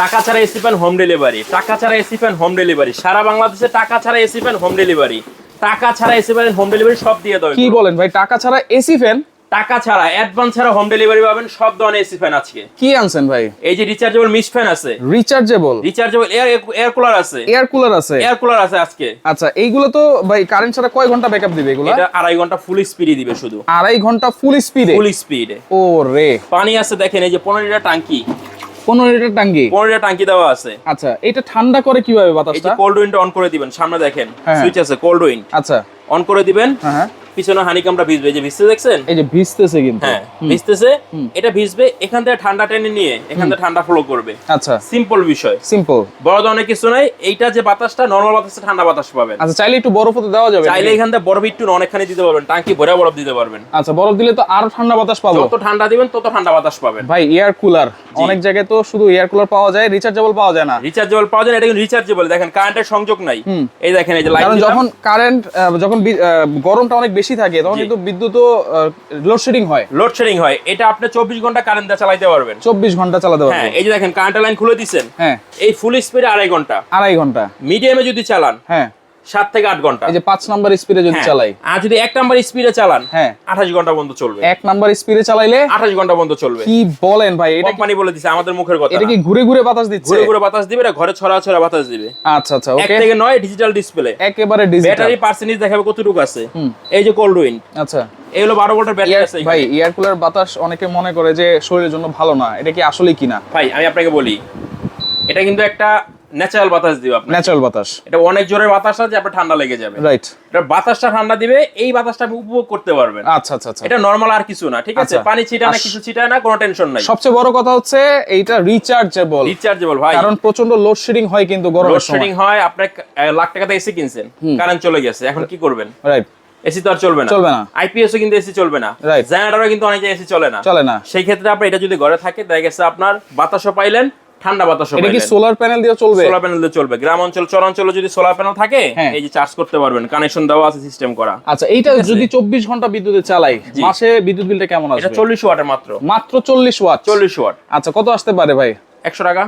টাকা ছাড়া AC fan home delivery টাকা ছাড়া এসি ফ্যান হোম ডেলিভারি সারা বাংলাদেশে টাকা ছাড়া এসি ফ্যান হোম ডেলিভারি টাকা ছাড়া এসি ফ্যান হোম ডেলিভারি সব দিয়ে দেবে কি বলেন ভাই টাকা ছাড়া এসি ফ্যান টাকা ছাড়া অ্যাডভান্স ছাড়া হোম ডেলিভারি পাবেন সব ধরনের এসি ফ্যান আজকে। কি আনছেন ভাই? এই যে রিচার্জেবল মিস ফ্যান আছে। Rechargeable rechargeable air air cooler আছে। এয়ার কুলার আছে। এয়ার কুলার আছে আজকে। আচ্ছা এইগুলো তো ভাই কারেন্ট ছাড়া কয় ঘণ্টা ব্যাকআপ দিবে এগুলো? এটা আড়াই ঘণ্টা ফুল স্পিডে দিবে শুধু। আড়াই ঘণ্টা ফুল স্পিডে ফুল স্পিডে ও রে পানি আছে দেখেন এই যে পনেরো লিটার টাঙ্কি পনেরো লিটার টাঙ্কি পনেরো লিটার টাঙ্কি দেওয়া আছে। আচ্ছা এটা ঠান্ডা করে কীভাবে বাতাসটা? কোল্ড উইন্ড অন করে দিবেন সামনে দেখেন হ্যাঁ। সুইচ আছে কোল্ড উইন্ড আচ্ছা। অন করে দিবেন হ্যাঁ হ্যাঁ। পিছনে হানিকামটা ভিজবে এই যে ভিজতে দেখছেন? এই যে ভিজতেছে কিন্তু। হ্যাঁ ভিজতেছে এটা ভিজবে এখান থেকে ঠান্ডা টেনে নিয়ে এখান থেকে ঠান্ডা ফ্লো করবে। আচ্ছা। সিম্পল বিষয়। সিম্পল বড় ধরনের কিছু নাই এইটা যে বাতাসটা নর্মাল বাতাসে ঠান্ডা বাতাস পাবেন। আচ্ছা চাইলে একটু বরফ তো দেওয়া যাবে চাইলে এখান থেকে বরফ একটু অনেকখানি দিতে পারবেন টাঙ্কি ভরে বরফ দিতে পারবেন। আচ্ছা বরফ দিলে তো আরও ঠান্ডা বাতাস পাবো। যত ঠান্ডা দিবেন তত ঠান্ডা বাতাস পাবেন। ভাই এয়ার কুলার অনেক জায়গায় তো শুধু এয়ার কুলার পাওয়া যায় রিচার্জেবল পাওয়া যায় না। রিচার্জেবল পাওয়া যায় না, এটা কিন্তু রিচার্জেবল দেখেন কারেন্টের সংযোগ নাই। এই দেখেন এই যে লাইট যখন কারেন্ট যখন গরমটা অনেক বেশি থাকে তখন। কিন্তু বিদ্যুৎও লোডশেডিং হয়। লোডশেডিং হয়। এটা আপনি চব্বিশ ঘণ্টা কারেন্ট দিয়ে চালাইতে পারবেন। চব্বিশ ঘণ্টা চালাতে পারবেন। পারবে এই যে দেখেন কারেন্টের লাইন খুলে দিচ্ছেন হ্যাঁ। এই ফুল স্পিডে আড়াই ঘণ্টা। আড়াই ঘণ্টা। মিডিয়ামে যদি চালান হ্যাঁ। সাত থেকে আট ঘণ্টা। এই যে পাঁচ নাম্বার স্পিডে যদি হ্যাঁ। চালাই। আর যদি এক নাম্বার স্পিডে চালান হ্যাঁ। আঠাশ ঘণ্টা পর্যন্ত চলবে। এক নাম্বার স্পিডে চালাইলে আঠাশ ঘণ্টা পর্যন্ত চলবে। কি বলেন ভাই এটা কোম্পানি বলে দিছে আমাদের মুখের কথা। এটা কি ঘুরে ঘুরে বাতাস দিচ্ছে? ঘুরে ঘুরে বাতাস দিবে এটা ঘরে ছড়া ছড়া বাতাস দিবে। আচ্ছা আচ্ছা এক ওকে থেকে নয় ডিজিটাল ডিসপ্লে একেবারে ডিজিটাল ব্যাটারি পার্সেন্টেজ দেখাবে কতটুকু আছে। এই যে কোল্ড উইন্ড আচ্ছা। এই হলো বারো ভোল্টের ব্যাটারি আছে ভাই এয়ার কুলার বাতাস অনেকে মনে করে যে শরীরের জন্য ভালো না এটা কি আসলে কিনা? ভাই আমি আপনাকে বলি এটা কিন্তু একটা ন্যাচারাল বাতাস দিবে আপনার ন্যাচারাল বাতাস। এটা অনেক জোরের বাতাস আছে আপনার ঠান্ডা লেগে যাবে। রাইট এটা বাতাসটা ঠান্ডা দিবে এই বাতাসটা আপনি উপভোগ করতে পারবেন। আচ্ছা আচ্ছা আচ্ছা। এটা নর্মাল আর কিছু না ঠিক আছে? আচ্ছা। পানি ছিটায় না কিছু ছিটায় না কোনো টেনশন নাই। সবচেয়ে বড় কথা হচ্ছে এইটা রিচার্জেবল রিচার্জেবল ভাই। কারণ প্রচণ্ড লোডশেডিং হয় কিন্তু গরমের লোডশেডিং সময়। হয় আপনি লাখ টাকাতে এসি কিনছেন কারেন্ট চলে গেছে এখন কি করবেন? রাইট এসি তো আর চলবে না। চলবে না। আইপিএসও কিন্তু এসি চলবে না. জেনারেটরও কিন্তু অনেক এসি চলে না। চলে না। সেই ক্ষেত্রে আপনি এটা যদি ঘরে থাকে দেখা গেছে আপনার বাতাসও পাইলেন ঠান্ডা বাতাস এটা কি সোলার প্যানেল দিয়ে চলবে? সোলার প্যানেল দিয়ে চলবে। গ্রাম অঞ্চল চরাঞ্চলে যদি সোলার প্যানেল থাকে হ্যাঁ। এই যে চার্জ করতে পারবেন। কানেকশন দেওয়া আছে সিস্টেম করা। আচ্ছা এইটা যদি চব্বিশ ঘণ্টা বিদ্যুতে চালাই মাসে বিদ্যুৎ বিলটা কেমন এটা আসবে? চল্লিশ ওয়াটের মাত্র। মাত্র চল্লিশ ওয়াট? চল্লিশ ওয়াট। আচ্ছা কত আসতে পারে ভাই? একশো টাকা?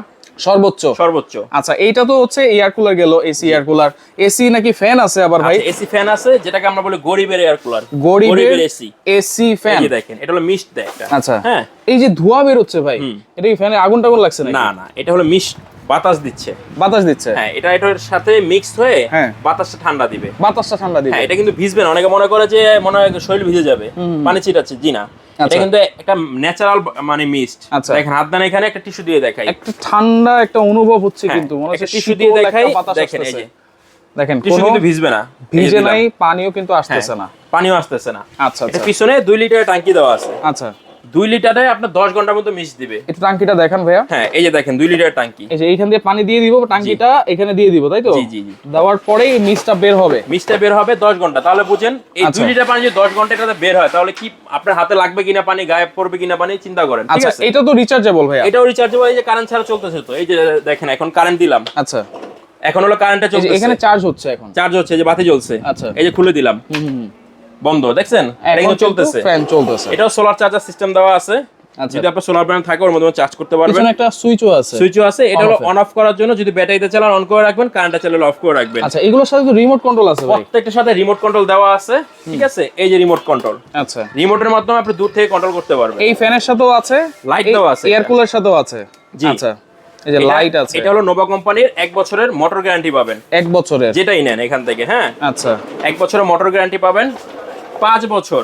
সর্বোচ্চ। সর্বোচ্চ। আচ্ছা এইটা তো হচ্ছে এয়ার কুলার গেল এসি এয়ার কুলার এসি নাকি ফ্যান আছে আবার ভাই? এসি ফ্যান আছে যেটাকে আমরা বলি গরিবের এয়ার কুলার গরিবের এসি এসি ফ্যান দেখেন এটা হলো মিস্ট দেয় একটা আচ্ছা। হ্যাঁ। এই যে ধোঁয়া বের হচ্ছে ভাই এটা কি ফ্যানে আগুন টাগুন লাগছে না না এটা হলো মিস্ট বাতাস দিচ্ছে। বাতাস দিচ্ছে? হ্যাঁ এটা এটার সাথে মিক্স হয়ে হ্যাঁ। বাতাসটা ঠান্ডা দিবে। বাতাসটা ঠান্ডা দিবে। হ্যাঁ এটা কিন্তু ভিজবে না। অনেকে মনে করে যে মনে হয় শরীর ভিজে যাবে। পানি ছিটাচ্ছে জি না। এটা আচ্ছা। কিন্তু একটা ন্যাচারাল মানে মিস্ট আচ্ছা। দেখেন হাত দানা এখানে একটা টিস্যু দিয়ে দেখাই। একটা ঠান্ডা একটা অনুভব হচ্ছে হ্যাঁ, কিন্তু মনে হচ্ছে টিস্যু দিয়ে দেখাই দেখেন এই যে। দেখেন টিস্যু কিন্তু ভিজবে না ভিজে নাই পানিও কিন্তু আসতেছে হ্যাঁ, না। পানিও আসতেছে না। আচ্ছা আচ্ছা। পিছনে দুই লিটার ট্যাঙ্কি দেওয়া আছে। আচ্ছা। দুই লিটারে আপনার দশ ঘণ্টার মতো মিক্স দিবে। একটু টাঙ্কিটা দেখান ভাইয়া। হ্যাঁ এই যে দেখেন দুই লিটারের ট্যাঙ্কি এই যে এইখান দিয়ে পানি দিয়ে দিব টাঙ্কিটা এখানে দিয়ে দিব তাই তো? জি, জি, জি। দেওয়ার পরেই মিক্সটা বের হবে। মিক্সটা বের হবে দশ ঘণ্টা। তাহলে বুঝেন এই আচ্ছা। দুই লিটার পানি যদি দশ ঘণ্টা এটাতে বের হয় তাহলে কি আপনার হাতে লাগবে কিনা পানি গায়েব করবে কিনা পানি চিন্তা করেন আচ্ছা এটা তো রিচার্জেবল ভাইয়া। এটাও রিচার্জেবল এই যে কারেন্ট ছাড়া চলতেছে তো এই যে দেখেন এখন কারেন্ট দিলাম। আচ্ছা। এখন হলো কারেন্টটা যে এখানে চার্জ হচ্ছে এখন। চার্জ হচ্ছে যে বাতি জ্বলছে। আচ্ছা। এই যে খুলে দিলাম। বন্ধ দেখছেন? এটা কিন্তু চলতেছে। ফ্যান চলতেছে। এটাও সোলার চার্জার সিস্টেম দেওয়া আছে। আচ্ছা। যদি আপনার সোলার প্যানেল থাকে ওর মধ্যে চার্জ করতে পারবেন। পিছনে একটা সুইচও আছে। সুইচও আছে এটা হলো অন অফ করার জন্য যদি ব্যাটারিতে চালান অন করে রাখবেন কারেন্টটা চালালে অফ করে রাখবেন। আচ্ছা এগুলোর সাথে রিমোট কন্ট্রোল আছে ভাই। প্রত্যেকটার সাথে রিমোট কন্ট্রোল দেওয়া আছে ঠিক আছে? এই যে রিমোট কন্ট্রোল আচ্ছা। রিমোটের মাধ্যমে আপনি দূর থেকে কন্ট্রোল করতে পারবেন। এই ফ্যানের সাথেও আছে লাইট দেওয়া আছে এয়ার। কুলার সাথেও আছে। জি। আচ্ছা এই যে লাইট আছে। এটা হলো নোভা কোম্পানির এক বছরের মোটর গ্যারান্টি পাবেন। এক বছরের। যেটাই নেন এখান থেকে হ্যাঁ? আচ্ছা। এক বছরের মোটর গ্যারান্টি পাবেন। পাঁচ বছর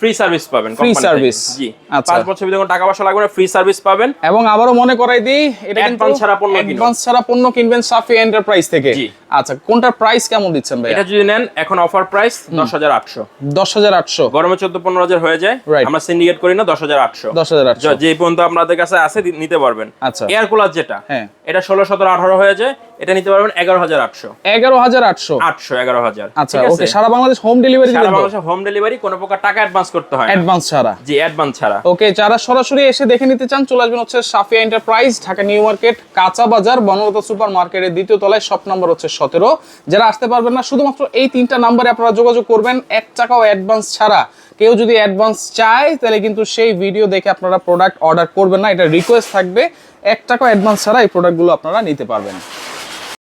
ফ্রি সার্ভিস পাবেন ফ্রি সার্ভিস। জি আচ্ছা। পাঁচ বছর ভিতরে টাকা পয়সা লাগবে না ফ্রি সার্ভিস পাবেন এবং আবারও মনে করাই দিই এটা অ্যাডভান্স ছাড়া পণ্য কিনবেন অ্যাডভান্স ছাড়া পণ্য কিনবেন সাফি এন্টারপ্রাইজ থেকে। আচ্ছা কোনটার প্রাইস কেমন দিচ্ছেন ভাই এটা যদি নেন এখন অফার প্রাইস দশ হাজার আটশো। দশ হাজার আটশো। গরমে চোদ্দ পনেরো হাজার হয়ে যায় আমরা সিন্ডিকেট করি না দশ হাজার আটশো। দশ হাজার আটশো। যে পর্যন্ত আপনাদের কাছে আছে নিতে পারবেন। আচ্ছা। এয়ার কুলার যেটা হ্যাঁ। এটা ষোলো সতেরো আঠারো হয়ে যায় এটা নিতে পারবেন এগারো হাজার আটশো। এগারো হাজার আটশো। আটশো এগারো হাজার। আচ্ছা ওকে সারা বাংলাদেশ হোম ডেলিভারি সারা বাংলাদেশে হোম ডেলিভারি কোনো প্রকার টাকা অ্যাডভান্স করতে হয়। অ্যাডভান্স ছাড়া। জি অ্যাডভান্স ছাড়া। ওকে যারা সরাসরি এসে দেখে নিতে চান চলে আসবেন হচ্ছে Safia enterprise Dhaka new market কাঁচা বাজার বনলতা সুপার মার্কেটের দ্বিতীয় তলায় শপ নম্বর হচ্ছে সতেরো, যারা আসতে পারবেন না, শুধুমাত্র এই তিনটা নাম্বারে আপনারা যোগাযোগ করবেন। এক টাকাও অ্যাডভান্স ছাড়া। কেউ যদি অ্যাডভান্স চায়, তাহলে কিন্তু সেই ভিডিও দেখে আপনারা প্রোডাক্ট অর্ডার করবেন না। এটা রিকোয়েস্ট থাকবে। এক টাকাও অ্যাডভান্স ছাড়া এই প্রোডাক্টগুলো আপনারা নিতে পারবেন।